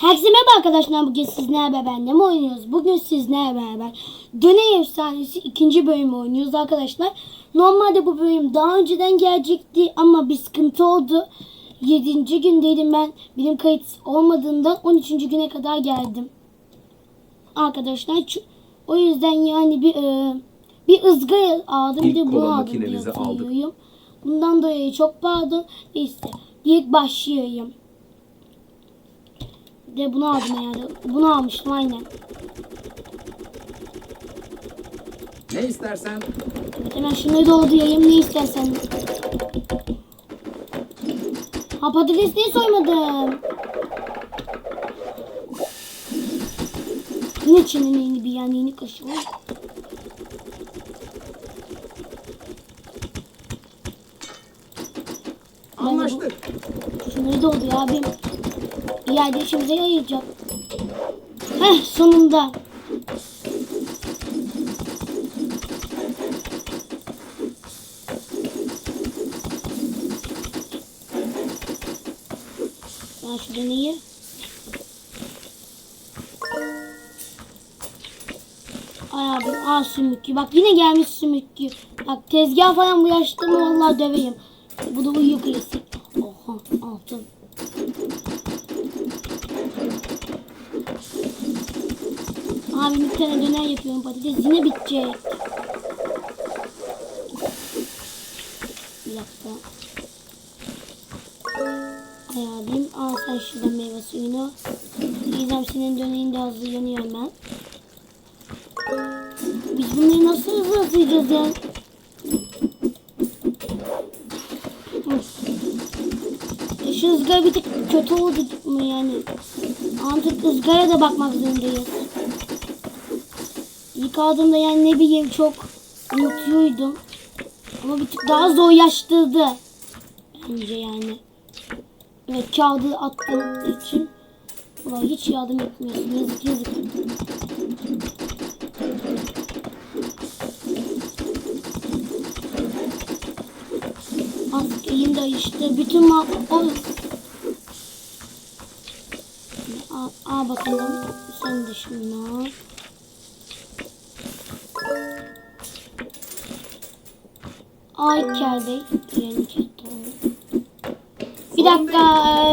Herkese merhaba arkadaşlar. Bugün sizlerle beraber ne mi oynuyoruz? Bugün sizlerle beraber Döney Efsanesi ikinci bölümü oynuyoruz arkadaşlar. Normalde bu bölüm daha önceden gelecekti ama bir sıkıntı oldu. 7. gündeydim ben. Benim kayıt olmadığından 13. güne kadar geldim. Arkadaşlar o yüzden yani bir e, bir ızgara aldım bir İlk de kola bunu aldım diye aldık. Bundan dolayı çok pardon. Neyse. Direkt başlayayım. Bir de bunu aldım herhalde. Bunu almıştım aynen. Ne istersen Evet, hemen şunları doldurayım ne istersen. Ha patates niye soymadım? Yine çinin yeni bir yani yeni kaşığı anlaştık. Şunları doldur abim. İleride işimize yarayacak. Heh sonunda. Ben şu deneyi. Ay abi aa sümüklü. Bak yine gelmiş sümüklü. Bak tezgah falan bu yaşta mı vallahi döveyim. Bu da uyuyor klasik. Oha altın. Abi bir tane döner yapıyorum patates yine bitecek. Bir dakika. Ay abim al sen şuradan meyve suyunu. Gizem senin döneğin de hazırlanıyor hemen. Biz bunları nasıl hızlı atacağız ya? Of. E Şu ızgara bir tık kötü oldu mu yani? Artık ızgara da bakmak zorundayız. İlk aldığımda yani ne bileyim çok unutuyoydum. Ama bir tık daha zorlaştırdı. Bence yani. Evet kağıdı attığım için. Ulan hiç yardım etmiyorsun. Yazık yazık. Az elimde işte bütün ma... O... Al, al bakalım. Sen de şunu. Ay kerde. Yani. Bir dakika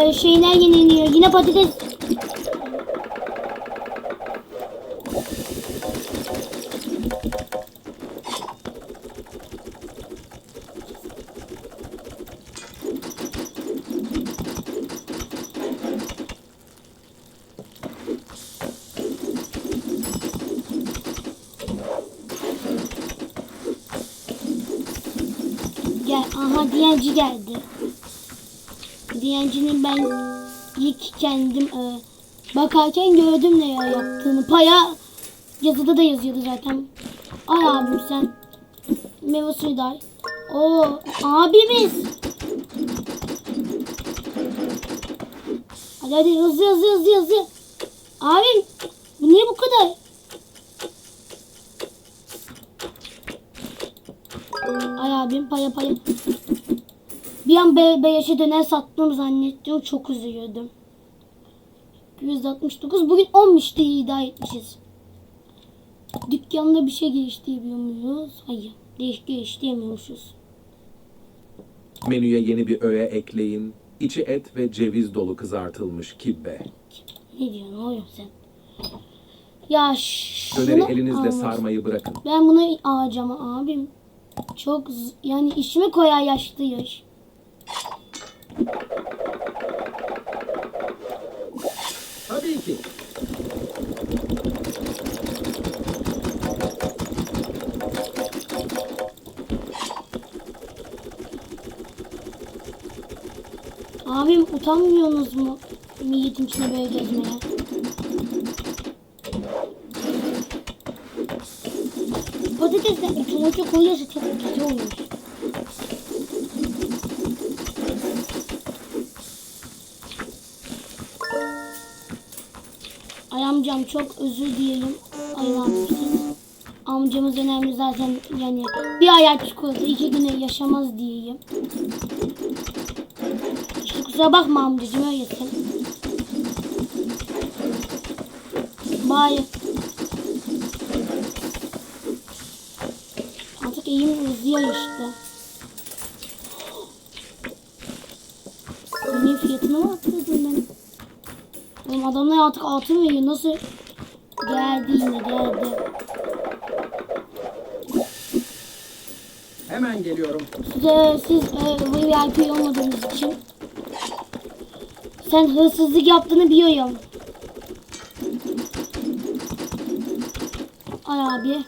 eee, şeyler yeniliyor. Yine patates. Aha diyenci geldi. Diyencinin ben ilk kendim e, bakarken gördüm ne ya yaptığını. Paya yazıda da yazıyordu zaten. Ay abim sen meyve suyu da. Oo abimiz. Hadi hadi hızlı hızlı hızlı hızlı. Abim bu niye bu kadar? Ay abim paya paya. Bir an be beyaşı döner sattım zannettim. Çok üzülüyordum. 169. Bugün 15 diye iddia etmişiz. Dükkanda bir şey geliştirebiliyor muyuz? Hayır. Değiş geliştiremiyormuşuz. Menüye yeni bir öğe ekleyin. İçi et ve ceviz dolu kızartılmış kibbe. Ne diyorsun oğlum sen? Ya şunu Döneri elinizle almak- sarmayı bırakın. Ben bunu alacağım abim. Çok yani işimi koyar yaşlı yaş. Tabii ki. Abim utanmıyorsunuz mu? Milletin içine böyle gezmeye. Otomatik koyuyorsa çok kötü olur. Ay amcam çok özür dilerim. Ay yapıyorsun? Amcamız önemli zaten yani bir ay çikolata iki güne yaşamaz diyeyim. İşte kusura bakma amcacığım öylesin. Hayır. Eğim uzuyor işte. Benim fiyatını mı atladın ben? Oğlum adamlar artık altın veriyor. Nasıl? Geldi yine geldi. Hemen geliyorum. Size siz e, VIP olmadığınız için sen hırsızlık yaptığını biliyorum. Ay abi.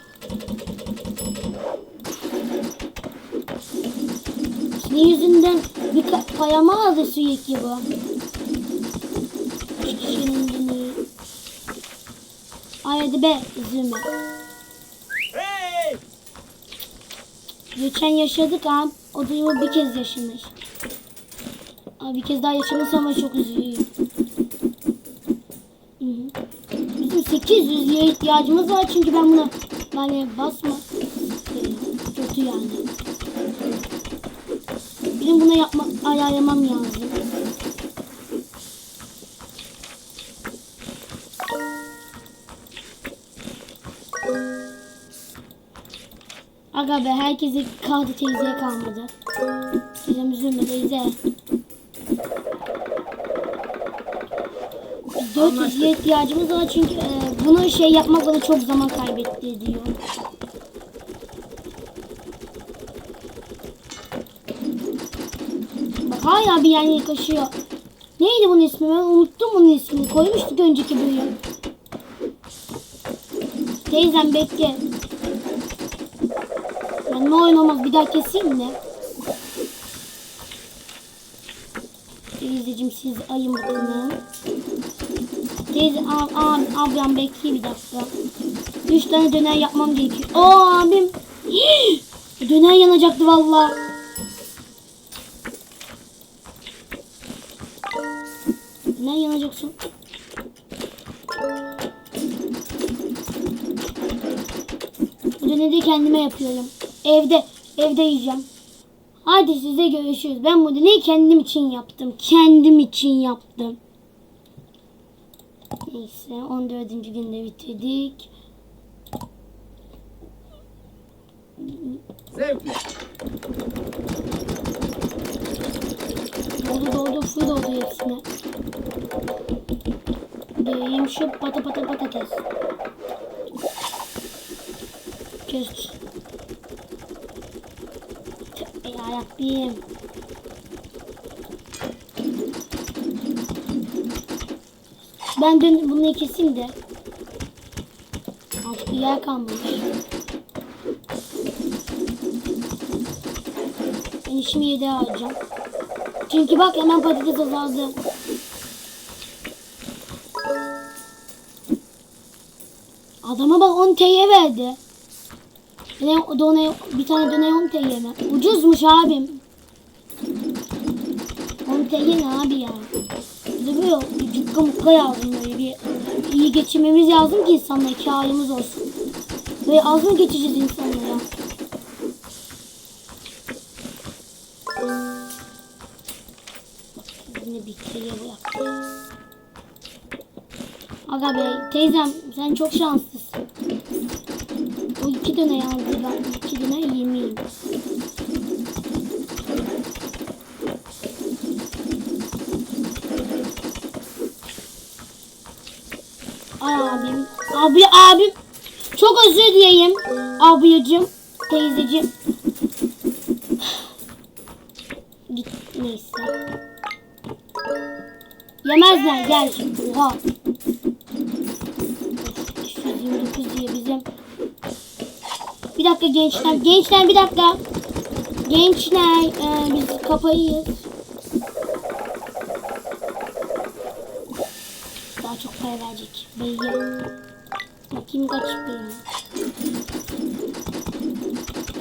Yüzünden bir ka- payama aldı sürekli bu. Dinleyi. Ay hadi be üzülme. Hey! Geçen yaşadık abi. O duyumu bir kez yaşamış. Abi bir kez daha yaşamış ama çok üzülüyor. Hı hı. Bizim 800 ye ihtiyacımız var çünkü ben buna yani basma. Kötü yani. Benim buna yapma ayarlamam lazım. Aga be herkese kaldı teyzeye kalmadı. Teyzem üzülme teyze. Biz 400 ye ihtiyacımız var çünkü e, bunu şey yapmak bana çok zaman kaybetti diyor. Hala bir yani kaşıyor. Neydi bunun ismi? Ben unuttum bunun ismini. Koymuştuk önceki bölüm. Teyzem bekle. Ben ne oynamaz bir daha keseyim mi? Teyzeciğim siz ayın bakalım. Teyze ab, ab, ablam bekle bir dakika. Üç tane döner yapmam gerekiyor. Aa abim. Döner yanacaktı valla. Döner yanacaksın. Bu döneri kendime yapıyorum. Evde, evde yiyeceğim. Hadi size görüşürüz. Ben bu döneri kendim için yaptım. Kendim için yaptım. Neyse 14. günde bitirdik. Zevkle. Doldu doldu full doldu hepsine. Diyeyim şu pata pata patates. Kes. Tövbe yarabbim. Ben dün bunu keseyim de. Artık yer kalmamış. Ben işimi yedeğe alacağım. Çünkü bak hemen patates azaldı. Adama bak 10 TL'ye verdi. Ne done, bir tane döne 10 TL mi? Ucuzmuş abim. 10 TL ne abi ya? Böyle bir cukka mukka lazım böyle bir iyi geçinmemiz lazım ki insanlara karımız olsun. Böyle az mı geçeceğiz insanlara? Yine bir kere bırak. Aga be teyzem sen çok şanslısın. O iki döne yazdı ben iki döne yemeyeyim. Ay abim. Abi abim. Çok özür dileyim. Abiyacım. Teyzeciğim. Git neyse. Yemezler gel. Oha. 529 diye bizim. Bir dakika gençler. Gençler bir dakika. Gençler e, biz kafayıyız. Daha çok para verecek. Belli. Bakayım kaç para.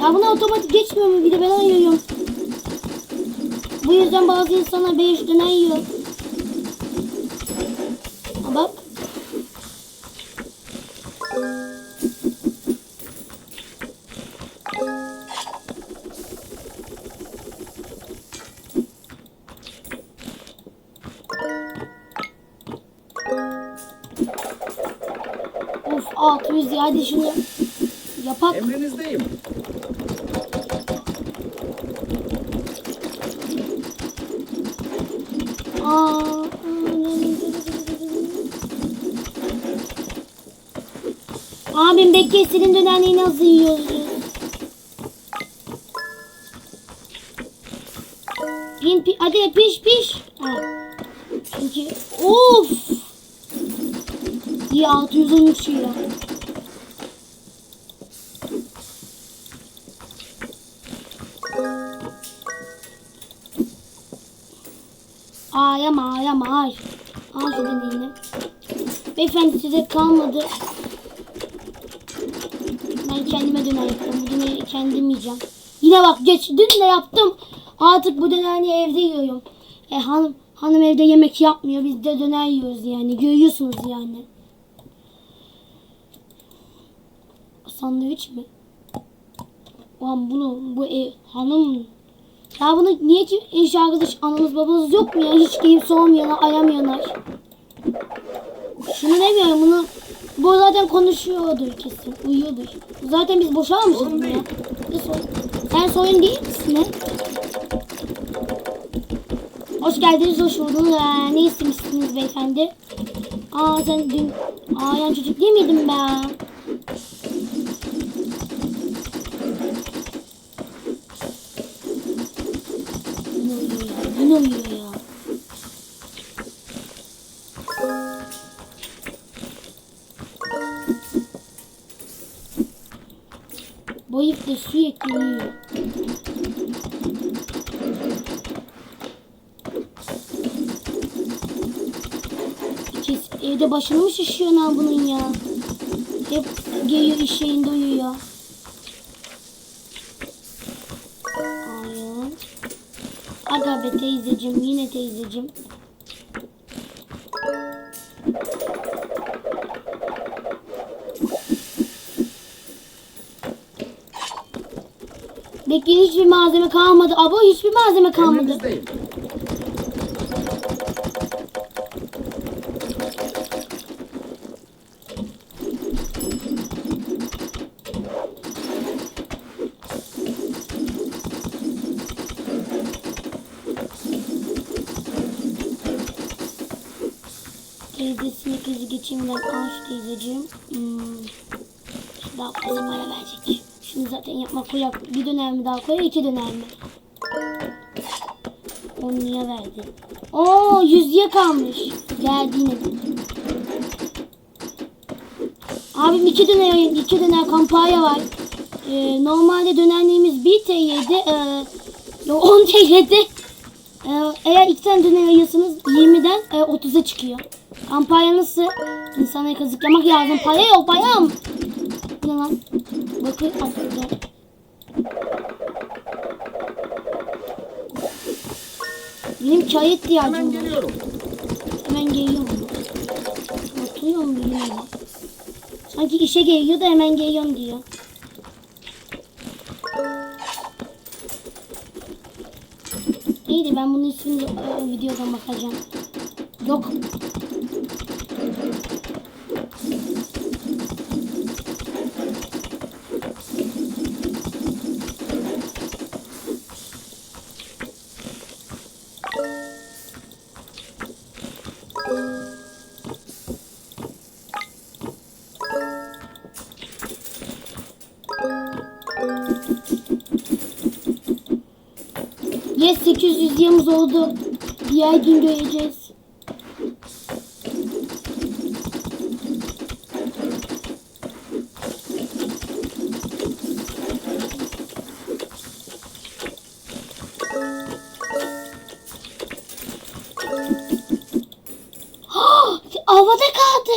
Ya buna otomatik geçmiyor mu? Bir de ben ayıyorum. Bu yüzden bazı insanlar 5 döner yiyor. 600 ya hadi şunu yapak. Emrinizdeyim. Aa, Abim bekle senin dönerliği nasıl yiyoruz? Hadi piş piş. İyi 613 ya. Ağlama ağlama ay. Al şu deneyini. Beyefendi size kalmadı. Ben kendime döner yapıyorum. Bu kendim yiyeceğim. Yine bak geç. Dün de yaptım. Artık bu döneri evde yiyorum. E, hanım, hanım evde yemek yapmıyor. Biz de döner yiyoruz yani. Görüyorsunuz yani. Sandviç mi? Ulan bunu bu ev hanım ya bunu niye ki iş arkadaş anamız babamız yok mu ya? Hiç kimse olmayana ayamayanlar. Şunu demiyorum bunu. Bu zaten konuşuyordur kesin. Uyuyordur. Zaten biz boşalmışız bunu ya. Ne sorun? Sen sorun değil misin ne? Hoş geldiniz, hoş buldunuz. Ee, ne istemişsiniz beyefendi? Aa sen dün ağlayan çocuk değil miydin be? Yine Yine uyuyor ya. Bu herif de sürekli uyuyor. Kes, evde başını mı şişiyor lan bunun ya? Hep geliyor iş yerinde uyuyor. Aga be teyzeciğim yine teyzeciğim. Bekleyin hiçbir malzeme kalmadı. Abo hiçbir malzeme kalmadı. Emrinizdeyim. Al şu teyzeciğim. Hmm. Daha fazla para verecek. Şimdi zaten yapma koyak. Bir döner mi daha koyar, iki döner mi? 10 lira verdi. Oo 100 lira kalmış. Geldi yine. Abim iki döner, iki döner kampanya var. Ee, normalde dönerliğimiz 1 TL'de, e, yok 10 TL'de. Ee, eğer iki tane döner alıyorsanız 20'den e, 30'a çıkıyor. Kampanya nasıl? İnsana kazıklamak lazım. Para yok param. Bu ne lan? Bakın aslında. Benim çay ihtiyacım Hemen var. geliyorum. Hemen geliyorum. Oturuyor mu bilmiyorum. Sanki işe geliyor da hemen geliyorum diyor. İyiydi ben bunun ismini e, videodan bakacağım. Yok. Yes 800 yılımız oldu. Diğer gün göreceğiz. havada kaldı.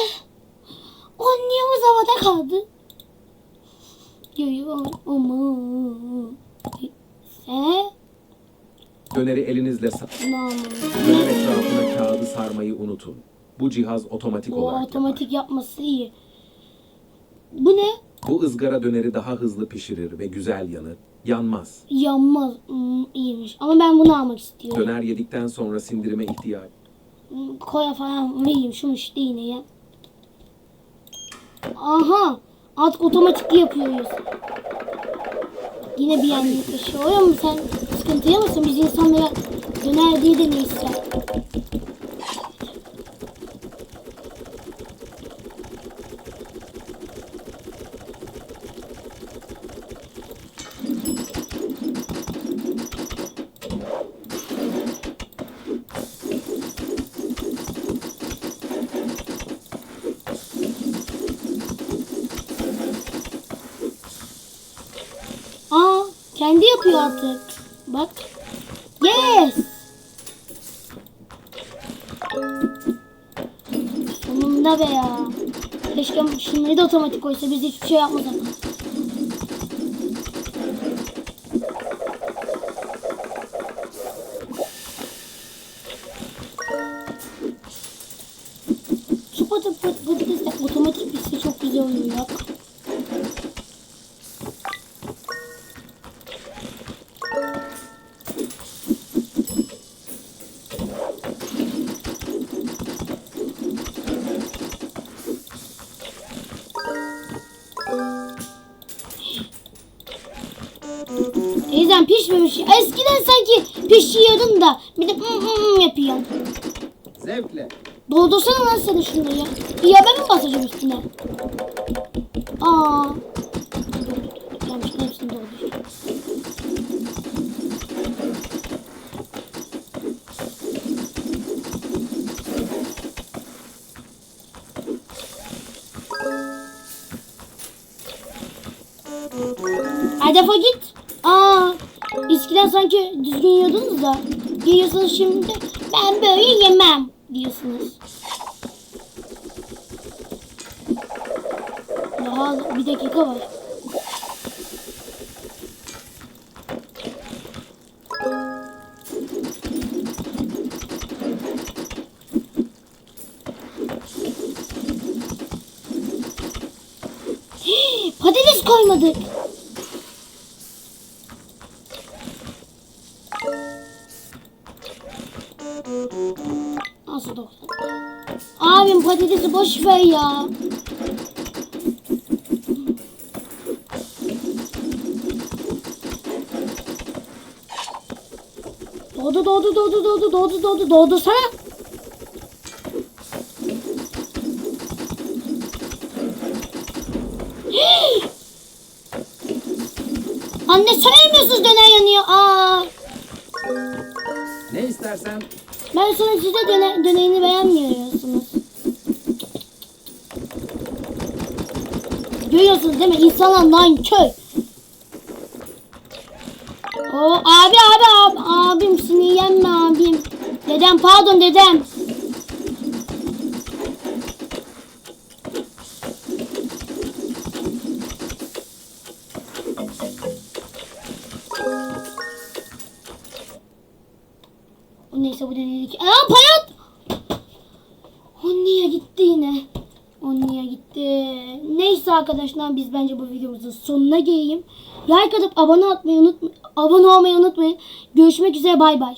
Onyamız havada kaldı. Yo ama. Sen Döneri elinizle sa- döner etrafına kağıdı sarmayı unutun. Bu cihaz otomatik O olarak otomatik yapması iyi. Bu ne? yapar. Bu ızgara döneri daha hızlı pişirir ve güzel yanır. Yanmaz. Yanmaz. Hmm, iyiymiş. Ama ben bunu almak istiyorum. Döner yedikten sonra sindirime ihtiyaç. Hmm, Koya falan vereyim. Şunu işte yine ya. Aha. Artık otomatik yapıyoruz. Yine bir yanlış bir şey oluyor mu? Sen sıkıntıya mısın? Biz insanlara döner diye de neyse. Aa, kendi yapıyor artık. Bak. Yes. Sonunda be ya. Keşke şunları da otomatik koysa biz hiçbir şey yapmasak. Teyzem pişmemiş. Eskiden sanki pişiyordun da bir de mm, mm yapıyorsun. Zevkle. Doldursana lan sen şunu ya. Ya ben mi basacağım üstüne? Aa. Sanki düzgün yiyordunuz da. Yiyorsunuz şimdi. Ben böyle yemem diyorsunuz. Daha bir dakika var. Patates koymadık. Ver ya. Doğdu doğdu doğdu doğdu doğdu doğdu doğdu sana. Anne söylemiyorsunuz döner yanıyor. Aa. Ne istersen Ben sonra size döne, döneğini beğenmiyorsunuz. Görüyorsunuz değil mi? İnsanlar nankör. Oo, abi abi abi abim sinirlenme abim. Dedem pardon dedem. Arkadaşlar biz bence bu videomuzun sonuna geleyim. Like atıp abone atmayı unutmayın. Abone olmayı unutmayın. Görüşmek üzere bay bay.